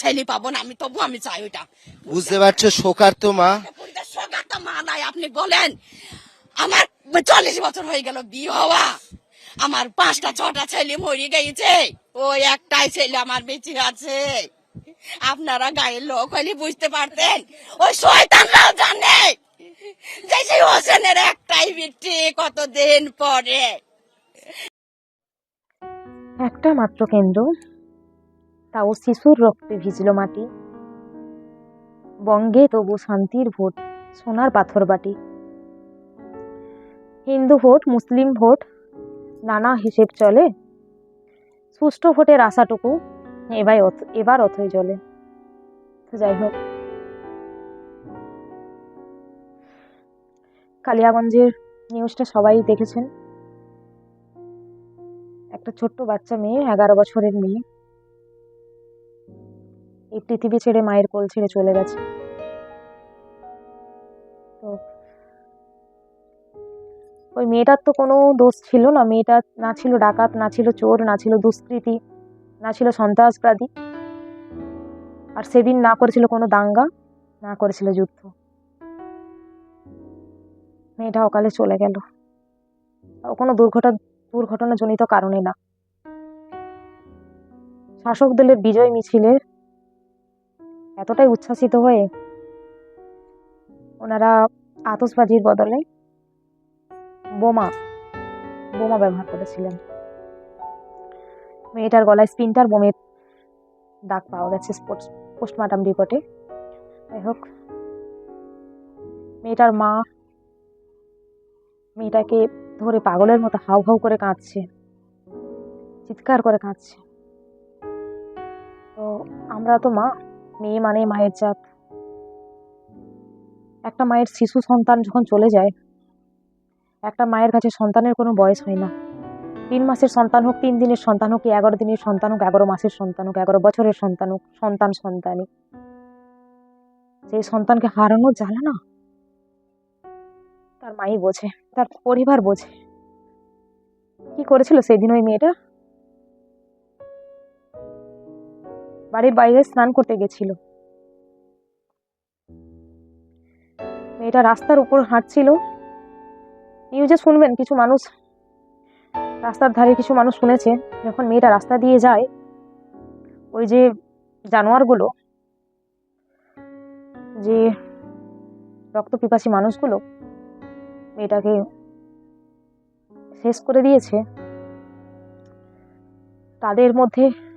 ছেলে পাবো না আমি তবু আমি চাই ওইটা। বুঝতে পারছ? শোকার তো মা। শোকার তো মা নাই আপনি বলেন আমার চল্লিশ বছর হয়ে গেল বিয়ে হওয়া আমার পাঁচটা ছটা ছেলে মরে গেছে ওই একটাই ছেলে আমার বেঁচে আছে। আপনারা গায়ের লোক হলে বুঝতে পারতেন ওই শয়তানরাও জানে যে সেই হোসেনের একটাই বিটি কতদিন পরে। একটা মাত্র কেন্দ্র তাও শিশুর রক্তে ভিজল মাটি। বঙ্গে তবু শান্তির ভোট, সোনার পাথর বাটি। হিন্দু ভোট, মুসলিম ভোট, নানা হিসেব চলে। সুষ্ঠু ভোটের আশাটুকু এবার এবার অথই জলে তো যাই হোক। কালিয়াগঞ্জের নিউজটা সবাই দেখেছেন। একটা ছোট্ট বাচ্চা মেয়ে, এগারো বছরের মেয়ে। এই পৃথিবী ছেড়ে মায়ের কোল ছেড়ে চলে গেছে। তো ওই মেয়েটার তো কোনো দোষ ছিল না। মেয়েটা না ছিল ডাকাত, না ছিল চোর, না ছিল দুষ্কৃতী, না ছিল সন্ত্রাসবাদী। আর সেদিন না করেছিল কোনো দাঙ্গা, না করেছিল যুদ্ধ। মেয়েটা অকালে চলে গেল। কোনো দুর্ঘটনা, দুর্ঘটনাজনিত কারণে না। শাসক দলের বিজয় মিছিলে এতটাই উচ্ছ্বাসিত হয়ে ওনারা আতসবাজির বদলে বোমা বোমা ব্যবহার করেছিলেন। মেয়েটার গলায় স্পিনটার বোমের দাগ পাওয়া গেছে পোস্টমার্টাম রিপোর্টে। যাই হোক, মেয়েটার মা মেয়েটাকে ধরে পাগলের মতো হাউ হাউ করে কাঁদছে, চিৎকার করে কাঁদছে। তো আমরা তো মা মেয়ে মানে মায়ের জাত। একটা মায়ের শিশু সন্তান যখন চলে যায়, একটা মায়ের কাছে সন্তানের কোনো বয়স হয় না। তিন মাসের সন্তান হোক, তিন দিনের সন্তান হোক এগারো দিনের সন্তান হোক, এগারো মাসের সন্তান হোক, এগারো বছরের সন্তান হোক, সন্তান সন্তানই। সেই সন্তানকে হারানোর জ্বালা না? তার মাই বোঝে, তার পরিবার বোঝে। কি করেছিল সেদিন ওই মেয়েটা? বাড়ির বাইরে স্নান করতে গেছিল। মেয়েটা রাস্তার উপর হাঁটছিল। নিউজে শুনবেন কিছু মানুষ, রাস্তার ধারে কিছু মানুষ শুনেছে, যখন মেয়েটা রাস্তা দিয়ে যায়, ওই যে জানোয়ারগুলো, যে রক্ত পিপাসী মানুষগুলো, মেয়েটাকে শেষ করে দিয়েছে। তাদের মধ্যে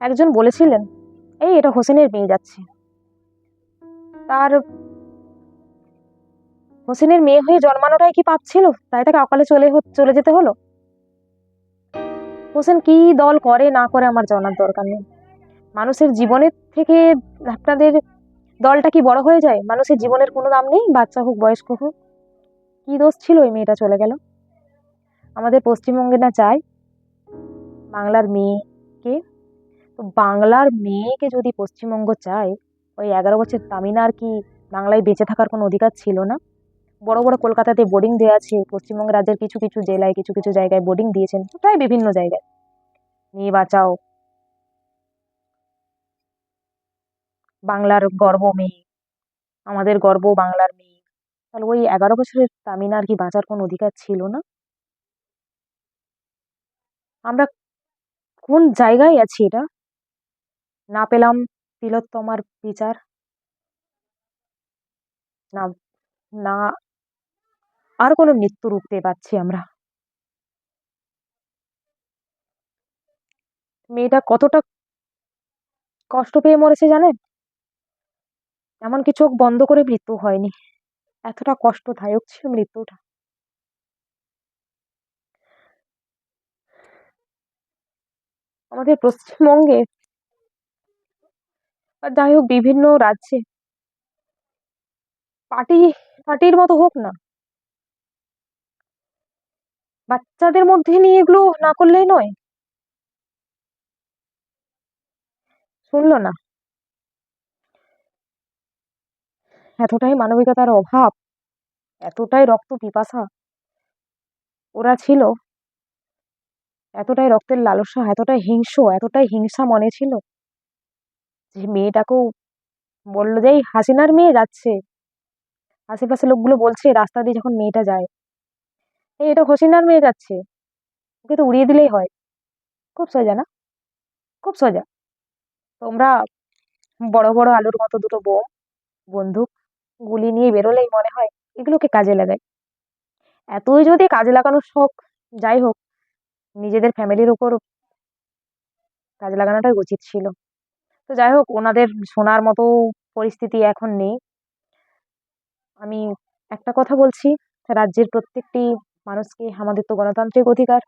একজন বলেছিলেন, এই, এটা হোসেনের মেয়ে যাচ্ছে। তার হোসেনের মেয়ে হয়ে জন্মানোটাই কি পাপ ছিল? তাই তাকে অকালে চলে চলে যেতে হলো? হোসেন কি দল করে না করে আমার জানার দরকার নেই। মানুষের জীবনের থেকে আপনাদের দলটা কি বড় হয়ে যায়? মানুষের জীবনের কোনো দাম নেই, বাচ্চা হোক, বয়স্ক হোক। কি দোষ ছিল ওই মেয়েটা চলে গেল? আমাদের পশ্চিমবঙ্গে না চায় বাংলার মেয়েকে তো বাংলার মেয়েকে যদি পশ্চিমবঙ্গ চায়, ওই এগারো বছর তামিনার কি বাংলায় বেঁচে থাকার কোনো অধিকার ছিল না। বড় বড় কলকাতাতে বোর্ডিং দেওয়া আছে, পশ্চিমবঙ্গ রাজ্যের কিছু কিছু জেলায় কিছু কিছু জায়গায় বোর্ডিং দিয়েছেন, প্রায় বিভিন্ন জায়গায়। মেয়ে বাঁচাও। বাংলার গর্ব মেয়ে। আমাদের গর্ব বাংলার মেয়ে। তাহলে ওই এগারো বছরের তামিনার কি বাঁচার কোনো অধিকার ছিল না? আমরা কোন জায়গায় আছি এটা? না পেলাম তিলোত্তমার বিচার। না না, আর কোনো মৃত্যু রুখতে পারছি আমরা। মেয়েটা কতটা কষ্ট পেয়ে মরেছে জানেন? এমনকি চোখ বন্ধ করে মৃত্যু হয়নি। এতটা কষ্টদায়ক ছিল মৃত্যুটা। আমাদের পশ্চিমবঙ্গে বা যাই হোক বিভিন্ন রাজ্যে। পার্টি, পার্টির মতো হোক না। বাচ্চাদের মধ্যে নিয়ে এগুলো না করলেই নয়। শুনলো না। এতটাই মানবিকতার অভাব, এতটাই রক্ত পিপাসা। ওরা ছিল। এতটাই রক্তের লালসা, এতটাই হিংস্র, এতটাই হিংসা মনে ছিল। যে মেয়েটাকেও বলল যে, এই হাসিনার মেয়ে যাচ্ছে। আশেপাশে লোকগুলো বলছে, রাস্তা দিয়ে যখন মেয়েটা যায়, এই এটা হাসিনার মেয়ে যাচ্ছে, ওকে তো উড়িয়ে দিলেই হয়। খুব সোজা না? খুব সোজা। তোমরা বড় বড় আলুর মতো দুটো বোম, বন্দুক, গুলি নিয়ে বেরোলেই মনে হয় এগুলোকে কাজে লাগায়। এতই যদি কাজে লাগানোর শখ, যাই হোক, নিজেদের ফ্যামিলির উপর কাজে লাগানোটাই উচিত ছিল। তো যাই হোক, ওনাদের শোনার মতো পরিস্থিতি এখন নেই। আমি একটা কথা বলছি, রাজ্যের প্রত্যেকটি মানুষকে আমাদের তো গণতান্ত্রিক অধিকার।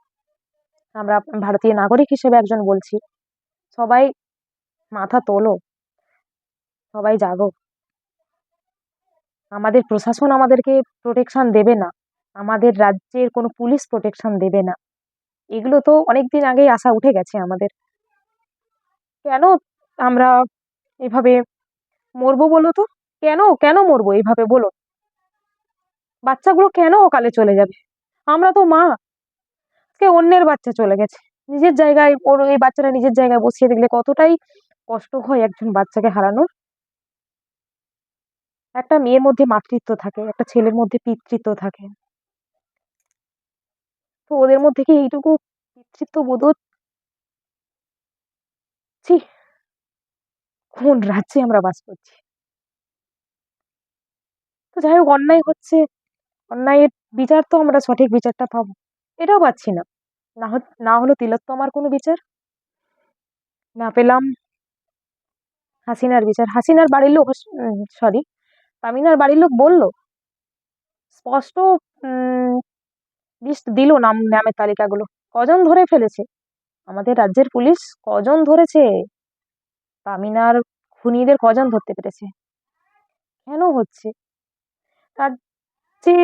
আমরা ভারতীয় নাগরিক হিসেবে একজন বলছি, সবাই মাথা তোলো, সবাই জাগো। আমাদের প্রশাসন আমাদেরকে প্রোটেকশন দেবে না, আমাদের রাজ্যের কোনো পুলিশ প্রোটেকশন দেবে না। এগুলো তো অনেক দিন আগেই আশা উঠে গেছে আমাদের। কেন আমরা এভাবে মরবো বলো তো? কেন? কেন মরবো এইভাবে বলো? বাচ্চাগুলো কেন অকালে চলে যাবে? আমরা তো মা। কে অন্যের বাচ্চা চলে গেছে। নিজের জায়গায় ওর এই বাচ্চারা নিজের জায়গায় বসিয়ে দেখলে কতটাই কষ্ট হয় একজন বাচ্চাকে হারানোর। একটা মেয়ের মধ্যে মাতৃত্ব থাকে, একটা ছেলের মধ্যে পিতৃত্ব থাকে। তো ওদের মধ্যে কি এইটুকু পিতৃত্ব বোধ কোন রাজ্যে আমরা বাস করছি? তো যাই হোক, অন্যায় হচ্ছে, অন্যায়ের বিচার তো আমরা সঠিক বিচারটা পাবো। এটাও পাচ্ছি না। না হলো তিলোত্তমার কোনো বিচার? না পেলাম হাসিনার বিচার। হাসিনার বাড়ির লোক সরি তামিনার বাড়ির লোক বলল, স্পষ্ট লিস্ট দিল নাম, নামের তালিকাগুলো। কজন ধরে ফেলেছে? আমাদের রাজ্যের পুলিশ কজন ধরেছে? তামিনার খুনিদের কজন ধরতে পেরেছে? কেন হচ্ছে? রাজ্যে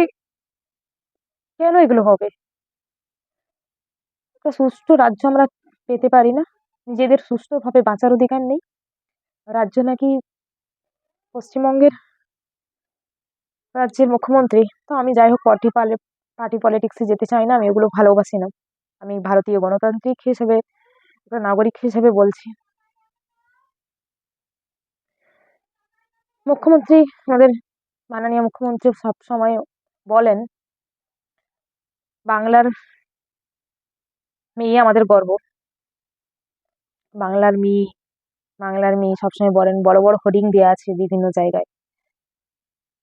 কেন এগুলো হবে? একটা সুষ্ঠু রাজ্য আমরা পেতে পারি না। নিজেদের সুষ্ঠুভাবে বাঁচার অধিকার নেই। রাজ্য নাকি পশ্চিমবঙ্গের রাজ্যের মুখ্যমন্ত্রী? তো আমি যাই হোক, পার্টি পালে, পার্টি পলিটিক্সে যেতে চাই না, আমি এগুলো ভালোবাসি না। আমি ভারতীয় গণতান্ত্রিক হিসেবে, একটা নাগরিক হিসেবে বলছি। মুখ্যমন্ত্রী, আমাদের মাননীয় মুখ্যমন্ত্রী সব সময় বলেন, বাংলার মেয়ে আমাদের গর্ব। বাংলার মেয়ে বাংলার মেয়ে সবসময় বলেন, বড় বড় হোর্ডিং দেওয়া আছে বিভিন্ন জায়গায়।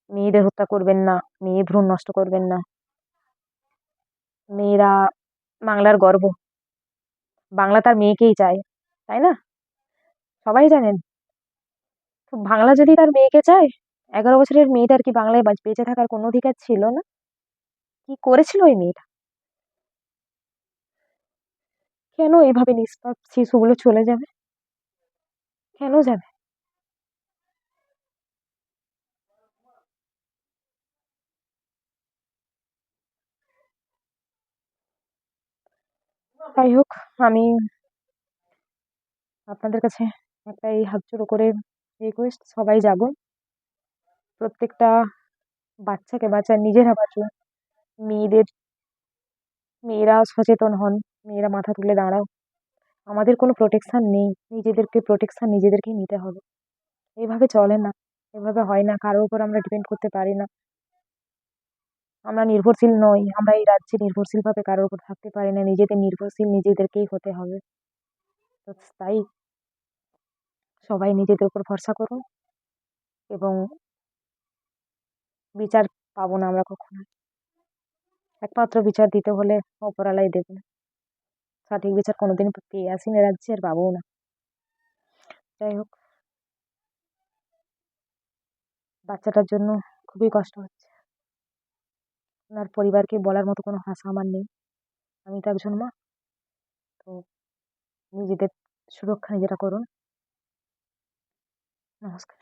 মেয়েদের হত্যা করবেন না, মেয়ে ভ্রূণ নষ্ট করবেন না। মেয়েরা বাংলার গর্ব। বাংলা তার মেয়েকেই চায়, তাই না? সবাই জানেন। বাংলা যদি তার মেয়েকে চায়, এগারো বছরের মেয়েটার কি বাংলায় বাঁচ- থাকার কোনো অধিকার ছিল না? কি করেছিল ওই মেয়েটা? কেন এইভাবে নিষ্পাপ শিশুগুলো চলে যাবে? কেন যাবে? যাই হোক আমি আপনাদের কাছে একটাই হাত জোড়ো করে রিকোয়েস্ট সবাই জাগুন প্রত্যেকটা বাচ্চাকে বাঁচান, নিজেরা বাঁচুন। মেয়েদের, মেয়েরা সচেতন হন, মেয়েরা মাথা তুলে দাঁড়াও। আমাদের কোনো প্রোটেকশান নেই, নিজেদেরকে প্রোটেকশান নিজেদেরকেই নিতে হবে। এইভাবে চলে না, এভাবে হয় না, কারোর উপর আমরা ডিপেন্ড করতে পারি না। আমরা নির্ভরশীল নই, আমরা এই রাজ্যে নির্ভরশীলভাবে কারোর উপর থাকতে পারি না, নিজেদের নির্ভরশীল নিজেদেরকেই হতে হবে। তো তাই সবাই নিজেদের উপর ভরসা করুন এবং বিচার পাবো না আমরা কখনো। একমাত্র বিচার দিতে হলে ওপরালাই দেবেন। সঠিক বিচার কোনোদিন পেয়ে আসি না রাজ্যে আর পাবো না। যাই হোক। বাচ্চাটার জন্য খুবই কষ্ট হচ্ছে। ওনার পরিবারকে বলার মতো কোনো ভাষা আমার নেই। আমি তো একজন মা। তো নিজেদের সুরক্ষা নিজেরা করুন। мозг.